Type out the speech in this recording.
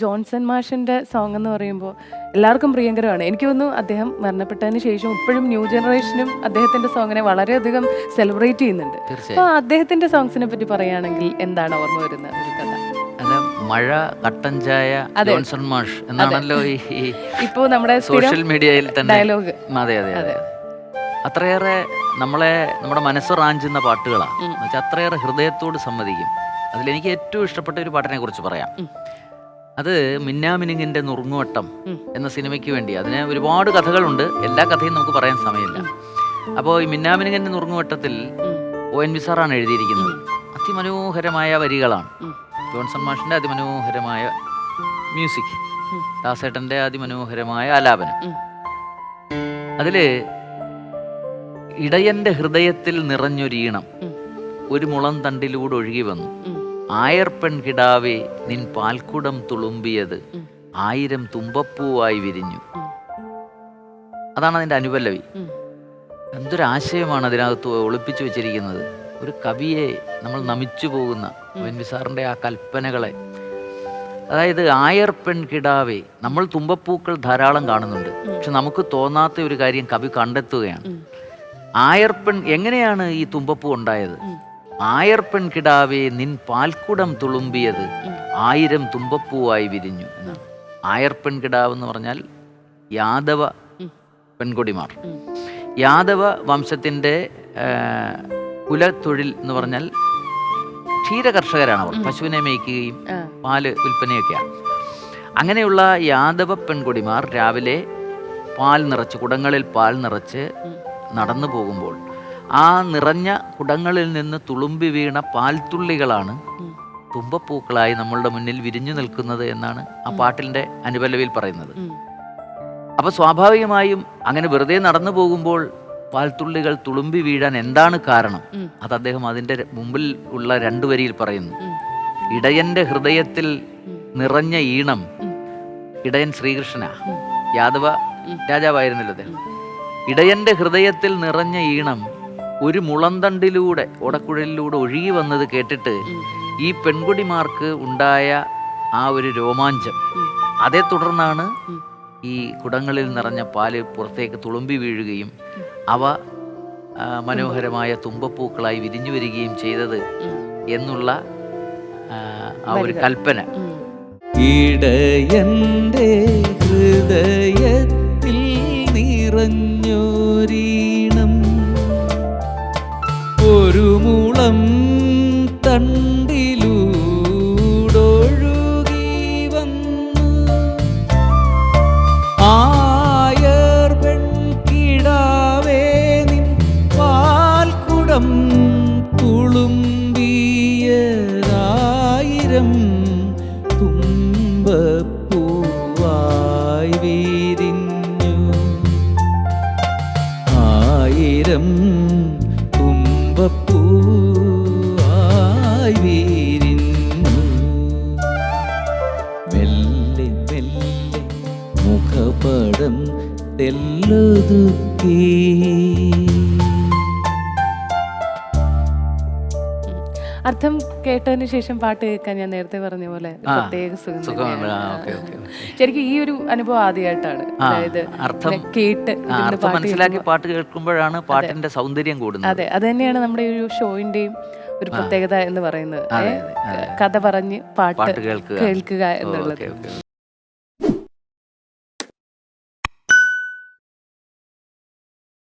Johnson മാഷിന്റെ song എന്ന് പറയുമ്പോൾ എല്ലാവർക്കും പ്രിയങ്കരമാണ്. എനിക്ക് തോന്നുന്നു അദ്ദേഹം മരണപ്പെട്ടതിന് ശേഷം ഇപ്പോഴും ന്യൂ ജനറേഷനും അദ്ദേഹത്തിന്റെ സോങ്ങിനെ വളരെയധികം സെലിബ്രേറ്റ് ചെയ്യുന്നുണ്ട്. അപ്പോൾ അദ്ദേഹത്തിന്റെ അദ്ദേഹത്തിന്റെ സോങ്സിനെ പറ്റി പറയുകയാണെങ്കിൽ എന്താണ് ഓർമ്മ വരുന്ന ഒരു കഥ? മഴ കട്ടൻ ചായ ജോൺസൺ മാഷ് എന്നാണല്ലോ ഈ ഇപ്പോ ഇപ്പോൾ നമ്മുടെ സോഷ്യൽ മീഡിയയിൽ തന്നെ ഡയലോഗ് അതെ അതെ. അതെ. അത്രയേറെ നമ്മളെ നമ്മുടെ മനസ്സ് റാഞ്ചുന്ന പാട്ടുകളാണ് വെച്ചാൽ എന്നുവെച്ചാൽ അത്രയേറെ ഹൃദയത്തോട് സമ്മതിക്കും. അതിലെനിക്ക് ഏറ്റവും ഇഷ്ടപ്പെട്ട ഒരു പാട്ടിനെ കുറിച്ച് പറയാം. അത് മിന്നാമിനുങ്ങിന്റെ നുറുങ്ങുവട്ടം എന്ന സിനിമയ്ക്ക് വേണ്ടി. അതിന് ഒരുപാട് കഥകളുണ്ട്. എല്ലാ കഥയും നമുക്ക് പറയാൻ സമയമില്ല. അപ്പോൾ ഈ മിന്നാമിനുങ്ങിന്റെ നുറുങ്ങുവട്ടത്തിൽ. ഒ എൻ വി സാറാണ് എഴുതിയിരിക്കുന്നത് അതിമനോഹരമായ വരികളാണ്. ജോൺസൺ മാഷിന്റെ അതിമനോഹരമായ മ്യൂസിക്. ദാസേട്ടന്റെ അതിമനോഹരമായ ആലാപനം. അതിൽ ഇടയന്റെ ഹൃദയത്തിൽ നിറഞ്ഞൊരീണം. ഒരു മുളം തണ്ടിലൂടെ ഒഴുകി വന്നു. ആയർപ്പെൺ കിടാവേ നിൻ പാൽക്കുടം തുളുമ്പിയത് ആയിരം തുമ്പപ്പൂവായി വിരിഞ്ഞു. അതാണ് അതിന്റെ അനുപല്ലവി. എന്തൊരാശയമാണ് അതിനകത്ത് ഒളിപ്പിച്ചു വെച്ചിരിക്കുന്നത്. ഒരു കവിയെ നമ്മൾ നമിച്ചു പോകുന്ന ഒ.എൻ. വി സാറിന്റെ ആ കൽപ്പനകളെ. അതായത് ആയർപ്പെൺ കിടാവേ നമ്മൾ തുമ്പപ്പൂക്കൾ ധാരാളം കാണുന്നുണ്ട്. പക്ഷെ നമുക്ക് തോന്നാത്ത ഒരു കാര്യം കവി കണ്ടെത്തുകയാണ്. ആയർപ്പെൺ എങ്ങനെയാണ് ഈ തുമ്പപ്പൂ ഉണ്ടായത്? ആയർപ്പൺ കിടാവേ നിൻ പാൽക്കുടം തുളുമ്പിയത്. ആയിരം തുമ്പപ്പൂവായി വിരിഞ്ഞു. എന്നാണ് ആയർപ്പെൺ കിടാവ് എന്ന് പറഞ്ഞാൽ യാദവ. പെൺകൊടിമാർ. യാദവ വംശത്തിന്റെ കുലത്തൊഴിൽ എന്ന് പറഞ്ഞാൽ ക്ഷീരകർഷകരാണ് അവർ പശുവിനെ മേയ്ക്കുകയും. പാൽ വിൽപ്പനയൊക്കെയാണ്. അങ്ങനെയുള്ള യാദവ പെൺകൊടിമാർ രാവിലെ പാൽ നിറച്ച് കുടങ്ങളിൽ പാൽ നിറച്ച്. നടന്നു പോകുമ്പോൾ ആ നിറഞ്ഞ കുടങ്ങളിൽ നിന്ന് തുളുമ്പി വീണ പാൽത്തുള്ളികളാണ്. തുമ്പപ്പൂക്കളായി നമ്മളുടെ മുന്നിൽ വിരിഞ്ഞു നിൽക്കുന്നത് എന്നാണ് ആ പാട്ടിന്റെ അനുപല്ലവിയിൽ പറയുന്നത്. അപ്പൊ സ്വാഭാവികമായും അങ്ങനെ വെറുതെ നടന്നു പോകുമ്പോൾ പാൽത്തുള്ളികൾ തുളുമ്പി വീഴാൻ എന്താണ് കാരണം? അത് അദ്ദേഹം അതിന്റെ മുമ്പിൽ ഉള്ള രണ്ടു വരിയിൽ പറയുന്നു. ഇടയന്റെ ഹൃദയത്തിൽ നിറഞ്ഞ ഈണം ഇടയൻ ശ്രീകൃഷ്ണ. യാദവ. രാജാവായിരുന്നല്ലോ അദ്ദേഹം. ഇടയന്റെ ഹൃദയത്തിൽ നിറഞ്ഞ ഈണം ഒരു മുളന്തണ്ടിലൂടെ ഓടക്കുഴലിലൂടെ ഒഴുകി വന്നത് കേട്ടിട്ട് ഈ പെൺകുടിമാർക്ക് ഉണ്ടായ ആ ഒരു രോമാഞ്ചം. അതേ തുടർന്നാണ് ഈ കുടങ്ങളിൽ നിറഞ്ഞ പാൽ പുറത്തേക്ക് തുളുമ്പി വീഴുകയും അവ മനോഹരമായ തുമ്പപ്പൂക്കളായി വിരിഞ്ഞു വരികയും ചെയ്തത്. എന്നുള്ള ആ, ഒരു കൽപ്പന. ഇടയന്റെ ഹൃദയത്തിൽ ആയിരം തുമ്പപ്പൂവായി വിരിഞ്ഞു മെല്ലെ മെല്ലെ മുഖപടം തെല്ലൊതുക്കി. അർത്ഥം കേട്ടതിന് ശേഷം പാട്ട് കേൾക്കാൻ ഞാൻ നേരത്തെ പറഞ്ഞ പോലെ പ്രത്യേക സുഖം. ശരിക്കും ഈ ഒരു അനുഭവം ആദ്യമായിട്ടാണ്. അതായത് അർത്ഥം- കേട്ട് അർത്ഥം മനസ്സിലാക്കി പാട്ട് കേൾക്കുമ്പോഴാണ് പാട്ടിന്റെ സൗന്ദര്യം കൂടുന്നത്. അതെ അത് തന്നെയാണ് നമ്മുടെ ഒരു ഷോയിന്റെയും ഒരു പ്രത്യേകത എന്ന് പറയുന്നത്. കഥ പറഞ്ഞ് പാട്ട് കേൾക്കുക. എന്നുള്ളത്.